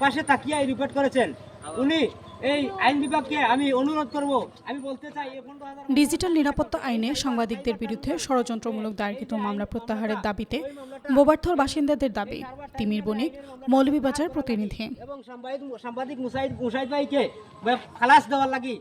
পাশে তাকিয়ে রিপোর্ট করেছেন। উনি এই আইন বিভাগকে আমি অনুরোধ করব। আমি বলতে চাই এই পনেরো হাজার ডিজিটাল নিরাপত্তা আইনে সাংবাদিকদের বিরুদ্ধে ষড়যন্ত্রমূলক দায়েরকৃত মামলা প্রত্যাহারের দাবিতে বোবার্থর বাসিন্দাদের দাবি তিমির বণিক মৌলভীবাজার প্রতিনিধি। এবং সাংবাদিক সাংবাদিক মুসাইদ মুসাইদ ভাইকে খালাস দেওয়ার লাগি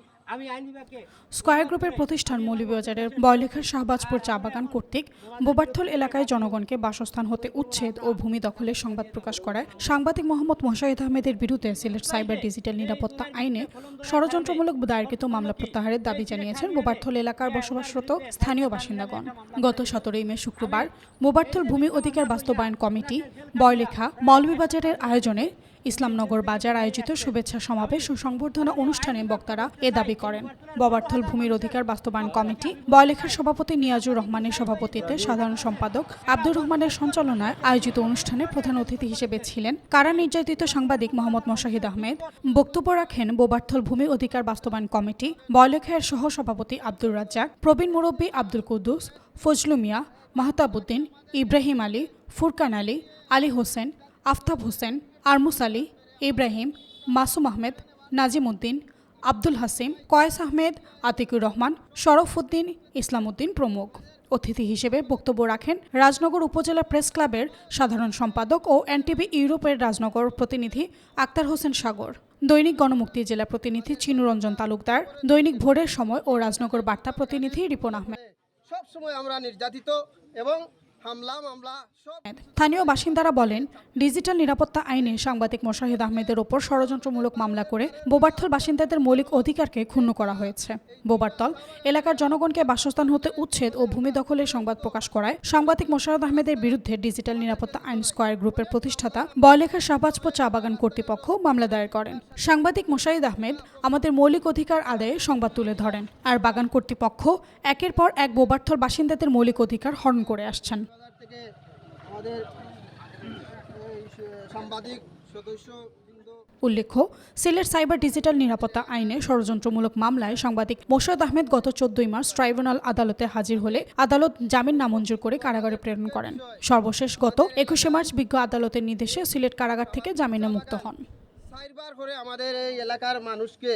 স্কয়ার গ্রুপের প্রতিষ্ঠান মৌলভীবাজারের বয়লেখার শাহবাজপুর চা বাগান কর্তৃক বোবার্থল এলাকায় জনগণকে বাসস্থান হতে উচ্ছেদ ও ভূমি দখলের সংবাদ প্রকাশ করায় সাংবাদিক মোহাম্মদ মোশাহিদ আহমেদের বিরুদ্ধে সিলেট সাইবার ডিজিটাল নিরাপত্তা আইনে ষড়যন্ত্রমূলক দায়েরকৃত মামলা প্রত্যাহারের দাবি জানিয়েছেন বোবার্থল এলাকার বসবাসরত স্থানীয় বাসিন্দাগণ। গত সতেরোই মে শুক্রবার বোবার্থল ভূমি অধিকার বাস্তবায়ন কমিটি বয়লেখা মৌলভীবাজারের আয়োজনে ইসলামনগর বাজার আয়োজিত শুভেচ্ছা সমাবেশ ও সংবর্ধনা অনুষ্ঠানে বক্তারা এ দাবি করেন। ববার্থল ভূমির অধিকার বাস্তবায়ন কমিটি, বয়লেখার সভাপতি নিয়াজুর রহমানের সভাপতিত্বে সাধারণ সম্পাদক আব্দুর রহমানের সঞ্চালনায় আয়োজিত অনুষ্ঠানে প্রধান অতিথি হিসেবে ছিলেন কারা নির্যাতিত সাংবাদিক মোহাম্মদ মোশাহিদ আহমেদ। বক্তব্য রাখেন বোবার্থল ভূমি অধিকার বাস্তবায়ন কমিটি, বয়লেখার সহ সভাপতি আব্দুর রাজ্জাক, প্রবীণ মুরব্বী আব্দুল কুদ্দুস, ফজলু মিয়া, মাহতাবুদ্দিন, ইব্রাহিম আলী, ফুরকান আলী আলী হোসেন, আফতাব হোসেন আরমুস আলী ইব্রাহিম, মাসুম আহমেদ, নাজিম উদ্দিন, আব্দুল হাসিম, কয়েস আহমেদ, আতিকুর রহমান, শরফ উদ্দিন ইসলাম উদ্দিন প্রমুখ। অতিথি হিসেবে বক্তব্য রাখেন রাজনগর উপজেলা প্রেস ক্লাবের সাধারণ সম্পাদক ও এনটিভি ইউরোপের রাজনগর প্রতিনিধি আক্তার হোসেন সাগর, দৈনিক গণমুক্তি জেলা প্রতিনিধি চিনুরঞ্জন তালুকদার, দৈনিক ভোরের সময় ও রাজনগর বার্তা প্রতিনিধি রিপন আহমেদ। সব সময় আমরা নির্যাতিত এবং স্থানীয় বাসিন্দারা বলেন, ডিজিটাল নিরাপত্তা আইনে সাংবাদিক মোশাহিদ আহমেদের ওপর ষড়যন্ত্রমূলক মামলা করে বোবার্থল বাসিন্দাদের মৌলিক অধিকারকে ক্ষুণ্ণ করা হয়েছে। বোবার্তল এলাকার জনগণকে বাসস্থান হতে উচ্ছেদ ও ভূমি দখলের সংবাদ প্রকাশ করায় সাংবাদিক মোশাহিদ আহমেদের বিরুদ্ধে ডিজিটাল নিরাপত্তা আইন স্কয়ার গ্রুপের প্রতিষ্ঠাতা বয়লেখার শাহবাজপুর চা বাগান কর্তৃপক্ষ মামলা দায়ের করেন। সাংবাদিক মোশাহিদ আহমেদ আমাদের মৌলিক অধিকার আদায়ে সংবাদ তুলে ধরেন, আর বাগান কর্তৃপক্ষ একের পর এক বোবার্থল বাসিন্দাদের মৌলিক অধিকার হরণ করে আসছেন। থেকে আমাদের সাংবাদিক সদস্য উল্লেখ্য সিলেট সাইবার ডিজিটাল নিরাপত্তা আইনে ষড়যন্ত্রমূলক মামলায় সাংবাদিক মোশাদ আহমেদ গত চোদ্দই মার্চ ট্রাইব্যুনাল আদালতে হাজির হলে আদালত জামিন নামঞ্জুর করে কারাগারে প্রেরণ করেন। সর্বশেষ গত একুশে মার্চ বিজ্ঞ আদালতের নির্দেশে সিলেট কারাগার থেকে জামিনে মুক্ত হন। করে আমাদের এই এলাকার মানুষকে